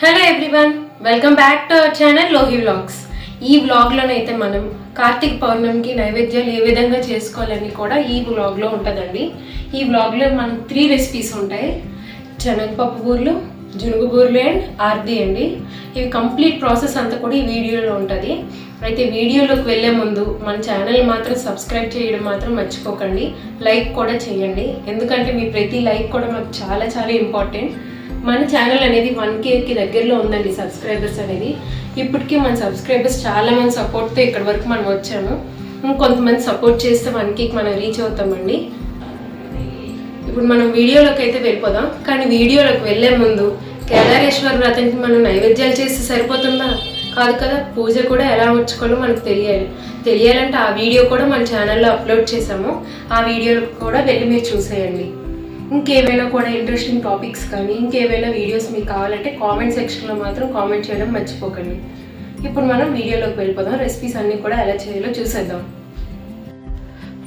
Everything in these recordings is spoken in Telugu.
Hello everyone welcome back to our channel Lohi vlogs ఈ వ్లాగ్లోనైతే మనం కార్తీక పౌర్ణమికి నైవేద్యాలు ఏ విధంగా చేసుకోవాలని కూడా ఈ వ్లాగ్లో ఉంటుందండి. ఈ వ్లాగ్లో మనకు త్రీ రెసిపీస్ ఉంటాయి. శనగపప్పు బూర్లు జునుగు బూర్లు అండ్ ఆర్ది అండి. ఇవి కంప్లీట్ ప్రాసెస్ అంతా కూడా ఈ వీడియోలో ఉంటుంది. అయితే వీడియోలోకి వెళ్ళే ముందు మన ఛానల్ మాత్రం సబ్స్క్రైబ్ చేయడం మాత్రం మర్చిపోకండి. లైక్ కూడా చేయండి. ఎందుకంటే మీ ప్రతి లైక్ కూడా మాకు చాలా చాలా ఇంపార్టెంట్ మన ఛానల్ అనేది వన్ కేకి దగ్గరలో ఉందండి సబ్స్క్రైబర్స్ అనేది. ఇప్పటికీ మన సబ్స్క్రైబర్స్ చాలా మంది సపోర్ట్తో ఇక్కడ వరకు మనం వచ్చాము. ఇంకొంతమంది సపోర్ట్ చేస్తే వన్ కేకి మనం రీచ్ అవుతామండి. ఇప్పుడు మనం వీడియోలోకి అయితే వెళ్ళిపోదాం. కానీ వీడియోలోకి వెళ్ళే ముందు కేదారేశ్వర వ్రతానికి మనం నైవేద్యాలు చేస్తే సరిపోతుందా? కాదు కదా? పూజ కూడా ఎలా వచ్చుకోవాలో మనకు తెలియాలి. తెలియాలంటే ఆ వీడియో కూడా మన ఛానల్లో అప్లోడ్ చేసాము ఆ వీడియో కూడా వెళ్ళి మీరు చూసేయండి. ఇంకేమైనా కూడా ఇంట్రెస్టింగ్ టాపిక్స్ కానీ ఇంకేమైనా వీడియోస్ మీకు కావాలంటే కామెంట్ సెక్షన్లో మాత్రం కామెంట్ చేయడం మర్చిపోకండి. ఇప్పుడు మనం వీడియోలోకి వెళ్ళిపోదాం. రెసిపీస్ అన్నీ కూడా ఎలా చేయాలో చూసేద్దాం.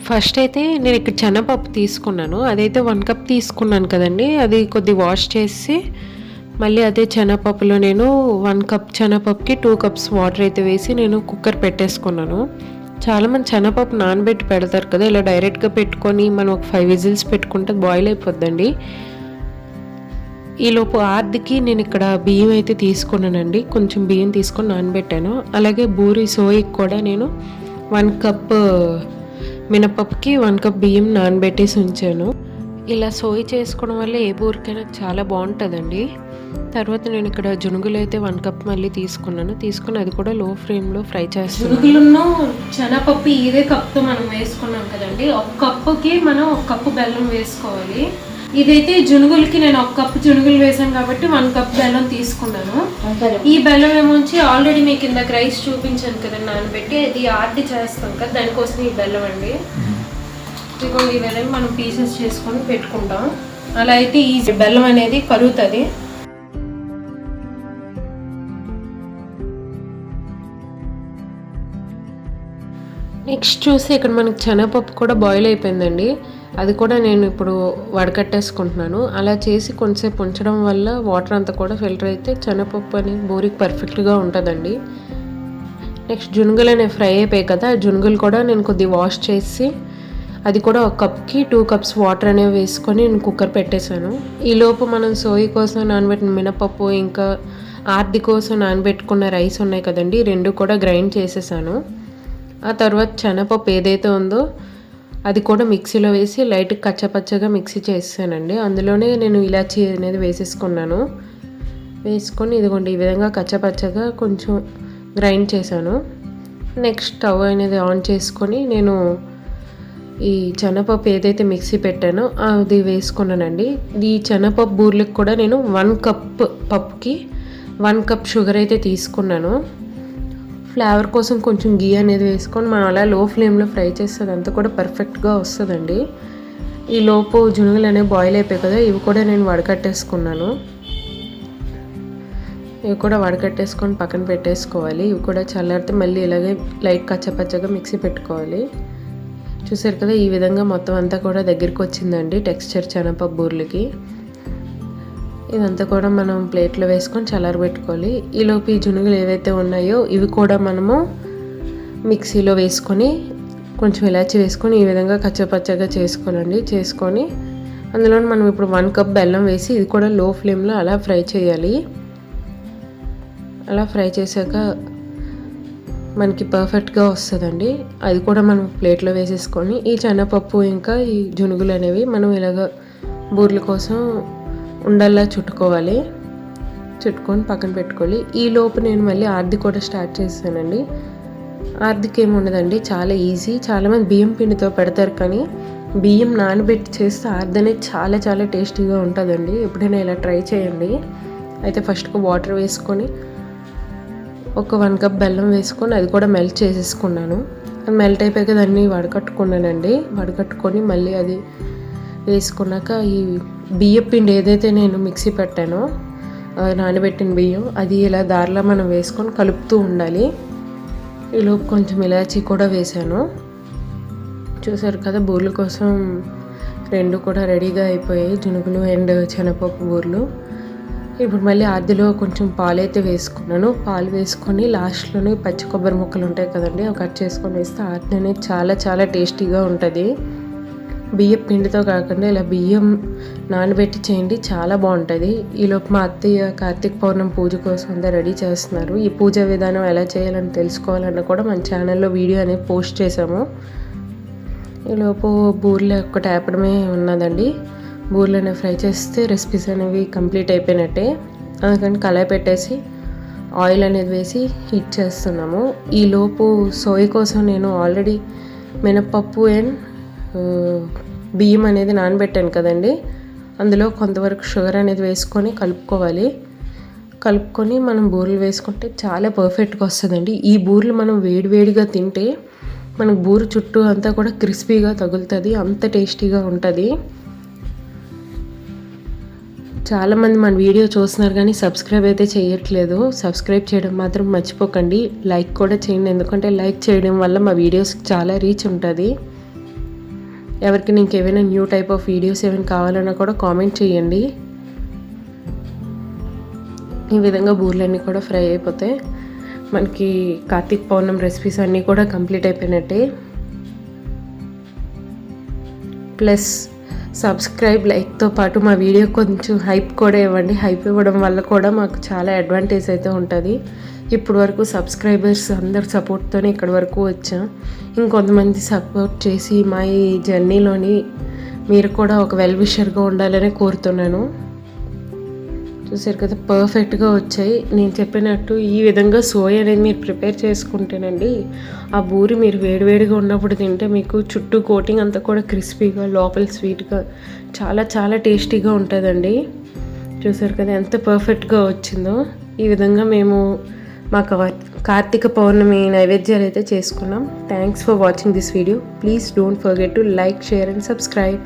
ఫస్ట్ అయితే నేను ఇక్కడ శనగపప్పు తీసుకున్నాను. అదైతే వన్ కప్ తీసుకున్నాను కదండి. అది కొద్ది వాష్ చేసి మళ్ళీ అదే శనగపప్పులో నేను వన్ కప్ శనగపప్పుకి టూ కప్స్ వాటర్ అయితే వేసి నేను కుక్కర్ పెట్టేసుకున్నాను. చాలామంది శనగపప్పు నానబెట్టి పెడతారు కదా ఇలా డైరెక్ట్గా పెట్టుకొని మనం ఒక ఫైవ్ విజిల్స్ పెట్టుకుంటే బాయిల్ అయిపోద్దండి. ఈలోపు ఆర్దికి నేను ఇక్కడ బియ్యం అయితే తీసుకున్నానండి. కొంచెం బియ్యం తీసుకొని నానబెట్టాను. అలాగే బూరి సోయికి కూడా నేను వన్ కప్ మినపప్పుకి వన్ కప్ బియ్యం నానబెట్టేసి ఉంచాను. ఇలా సోయి చేసుకోవడం వల్ల ఏ బూరికైనా చాలా బాగుంటుందండి. తర్వాత నేను ఇక్కడ జునుగులు అయితే వన్ కప్ మళ్ళీ తీసుకున్నాను. తీసుకుని అది కూడా లో ఫ్లేమ్లో ఫ్రై చేస్తున్నాను. జునుగులున్న శనగపప్పు ఇదే కప్తో మనం వేసుకున్నాం కదండి. ఒక కప్పుకి మనం ఒక కప్పు బెల్లం వేసుకోవాలి. ఇదైతే జునుగులకి నేను ఒక కప్పు జునుగులు వేసాను కాబట్టి వన్ కప్ బెల్లం తీసుకున్నాను. ఈ బెల్లం ఏమొచ్చి ఆల్రెడీ మీకు ఇందాక రైస్ చూపించాను కదా నానబెట్టి అది ఆర్డి చేస్తాం కదా దానికోసం ఈ బెల్లం అండి. ఇదిగోండి ఇవన్నీ మనం పీసెస్ చేసుకొని పెట్టుకుంటాం. అలా అయితే ఈజీ బెల్లం అనేది కరుగుతుంది. నెక్స్ట్ చూసి ఇక్కడ మనకి శనగపప్పు కూడా బాయిల్ అయిపోయిందండి. అది కూడా నేను ఇప్పుడు వడకట్టేసుకుంటున్నాను. అలా చేసి కొంచెంసేపు ఉంచడం వల్ల వాటర్ అంతా కూడా ఫిల్టర్ అయితే శనగపప్పు అనేది బోరికి పర్ఫెక్ట్గా ఉంటుందండి. నెక్స్ట్ జునుగులు అనేవి ఫ్రై అయిపోయాయి కదా ఆ జునుగులు కూడా నేను కొద్దిగా వాష్ చేసి అది కూడా ఒక కప్కి టూ కప్స్ వాటర్ అనేవి వేసుకొని నేను కుక్కర్ పెట్టేశాను. ఈలోపు మనం సోయి కోసం నానబెట్టిన మినపప్పు ఇంకా ఆర్ది కోసం నానబెట్టుకున్న రైస్ ఉన్నాయి కదండి రెండు కూడా గ్రైండ్ చేసేసాను. ఆ తర్వాత శనగపప్పు ఏదైతే ఉందో అది కూడా మిక్సీలో వేసి లైట్ కచ్చపచ్చగా మిక్సీ చేసానండి అందులోనే నేను ఇలాచీ అనేది వేసేసుకున్నాను. వేసుకొని ఇదిగోండి ఈ విధంగా కచ్చపచ్చగా కొంచెం గ్రైండ్ చేశాను. నెక్స్ట్ స్టవ్ అనేది ఆన్ చేసుకొని నేను ఈ శనగపప్పు ఏదైతే మిక్సీ పెట్టానో అది వేసుకున్నానండి. ఈ శనగపప్పు బూర్లకు కూడా నేను వన్ కప్ పప్పుకి వన్ కప్ షుగర్ అయితే తీసుకున్నాను. ఫ్లేవర్ కోసం కొంచెం గీ అనేది వేసుకొని మనం అలా లో ఫ్లేమ్లో ఫ్రై చేస్తే అదంతా కూడా పర్ఫెక్ట్గా వస్తుందండి. ఈ లోపు జునుగులు అనేవి బాయిల్ అయిపోయాయి కదా ఇవి కూడా నేను వడకట్టేసుకున్నాను. ఇవి కూడా వడకట్టేసుకొని పక్కన పెట్టేసుకోవాలి. ఇవి కూడా చల్లారితే మళ్ళీ ఇలాగే లైట్ కచ్చపచ్చగా మిక్సీ పెట్టుకోవాలి. చూసారు కదా ఈ విధంగా మొత్తం అంతా కూడా దగ్గరికి వచ్చిందండి టెక్స్చర్ శనగపప్పు బూర్లకి. ఇదంతా కూడా మనం ప్లేట్లో వేసుకొని చల్లారబెట్టుకోవాలి ఈలోపు ఈ జునుగులు ఏవైతే ఉన్నాయో ఇవి కూడా మనము మిక్సీలో వేసుకొని కొంచెం ఇలాచి వేసుకొని ఈ విధంగా కచ్చపచ్చగా చేసుకోనండి చేసుకొని అందులో మనం ఇప్పుడు వన్ కప్ బెల్లం వేసి ఇది కూడా లో ఫ్లేమ్లో అలా ఫ్రై చేయాలి. అలా ఫ్రై చేశాక మనకి పర్ఫెక్ట్గా వస్తుందండి. అది కూడా మనం ప్లేట్లో వేసేసుకొని ఈ శనగపప్పు ఇంకా ఈ జునుగులు అనేవి మనం ఇలాగ బూర్ల కోసం ఉండల్లా చుట్టుకోవాలి. చుట్టుకొని పక్కన పెట్టుకోవాలి. ఈ లోపు నేను మళ్ళీ ఆర్ది కూడా స్టార్ట్ చేస్తానండి. ఆర్దికి ఏముండదండి చాలా ఈజీ. చాలామంది బియ్యం పిండితో పెడతారు కానీ బియ్యం నానబెట్టి చేస్తే ఆర్ది అనేది చాలా చాలా టేస్టీగా ఉంటుందండి. ఎప్పుడైనా ఇలా ట్రై చేయండి. అయితే ఫస్ట్గా వాటర్ వేసుకొని ఒక వన్ కప్ బెల్లం వేసుకొని అది కూడా మెల్ట్ చేసేసుకున్నాను. అది మెల్ట్ అయిపోయాక దాన్ని వడకట్టుకున్నానండి. వడకట్టుకొని మళ్ళీ అది వేసుకున్నాక ఈ బియ్యం పిండి ఏదైతే నేను మిక్సీ పెట్టానో నానబెట్టిన బియ్యం అది ఇలా దారిలో మనం వేసుకొని కలుపుతూ ఉండాలి. ఈలోపు కొంచెం ఇలాచీ కూడా వేసాను. చూసారు కదా బూర్ల కోసం రెండు కూడా రెడీగా అయిపోయాయి. జునుగులు అండ్ శనగపప్పు బూర్లు. ఇప్పుడు మళ్ళీ ఆదిలో కొంచెం పాలు అయితే వేసుకున్నాను. పాలు వేసుకొని లాస్ట్లోనే పచ్చి కొబ్బరి ముక్కలు ఉంటాయి కదండి అవి కట్ చేసుకొని వేస్తే ఆది చాలా చాలా టేస్టీగా ఉంటుంది. బియ్యం పిండితో కాకుండా ఇలా బియ్యం నానబెట్టి చేయండి చాలా బాగుంటుంది. ఈలోపు మా అత్తయ్య కార్తీక పౌర్ణమి పూజ కోసం అంతా రెడీ చేస్తున్నారు. ఈ పూజ విధానం ఎలా చేయాలని తెలుసుకోవాలన్నా కూడా మన ఛానల్లో వీడియో అనేది పోస్ట్ చేసాము ఈలోపు బూరెలు ఒక్కటి ఆపడమే ఉన్నదండి. బూరెలు ఫ్రై చేస్తే రెసిపీస్ అనేవి కంప్లీట్ అయిపోయినట్టే. అందుకని కళాయి పెట్టేసి ఆయిల్ అనేది వేసి హీట్ చేస్తున్నాము. ఈ లోపు సోయ కోసం నేను ఆల్రెడీ మినప్పప్పు అండ్ బియ్యం అనేది నానబెట్టాను కదండి. అందులో కొంతవరకు షుగర్ అనేది వేసుకొని కలుపుకోవాలి. కలుపుకొని మనం బూరెలు వేసుకుంటే చాలా పర్ఫెక్ట్గా వస్తుందండి. ఈ బూరెలు మనం వేడివేడిగా తింటే మనకు బూరు చుట్టూ అంతా కూడా క్రిస్పీగా తగులుతుంది అంత టేస్టీగా ఉంటుంది. చాలామంది మన వీడియో చూస్తున్నారు కానీ సబ్స్క్రైబ్ అయితే చేయట్లేదు. సబ్స్క్రైబ్ చేయడం మాత్రం మర్చిపోకండి. లైక్ కూడా చేయండి. ఎందుకంటే లైక్ చేయడం వల్ల మా వీడియోస్కి చాలా రీచ్ ఉంటుంది. ఎవరికి నీకు ఏమైనా న్యూ టైప్ ఆఫ్ వీడియోస్ ఏమైనా కావాలన్నా కూడా కామెంట్ చేయండి. ఈ విధంగా బూర్లన్నీ కూడా ఫ్రై అయిపోతాయి మనకి కార్తీక్ పౌర్ణం రెసిపీస్ అన్నీ కూడా కంప్లీట్ అయిపోయినట్టే. ప్లస్ సబ్స్క్రైబ్ లైక్తో పాటు మా వీడియో కొంచెం హైప్ కూడా ఇవ్వండి. హైప్ ఇవ్వడం వల్ల కూడా మాకు చాలా అడ్వాంటేజ్ అయితే ఉంటుంది. ఇప్పుడు వరకు సబ్స్క్రైబర్స్ అందరు సపోర్ట్తోనే ఇక్కడి వరకు వచ్చాం. ఇంకొంతమంది సపోర్ట్ చేసి మా ఈ జర్నీలోని మీరు కూడా ఒక వెల్ విషర్గా ఉండాలని కోరుతున్నాను. చూసారు కదా పర్ఫెక్ట్గా వచ్చాయి. నేను చెప్పినట్టు ఈ విధంగా సోయ అనేది మీరు ప్రిపేర్ చేసుకుంటేనండి ఆ బూరి మీరు వేడివేడిగా ఉన్నప్పుడు తింటే మీకు చుట్టూ కోటింగ్ అంతా కూడా క్రిస్పీగా లోపల స్వీట్గా చాలా చాలా టేస్టీగా ఉంటుందండి. చూసారు కదా ఎంత పర్ఫెక్ట్గా వచ్చిందో. ఈ విధంగా మేము మా కార్తీక పౌర్ణమి నైవేద్యాలు అయితే చేసుకున్నాం. Thanks for watching this video please don't forget to like share and subscribe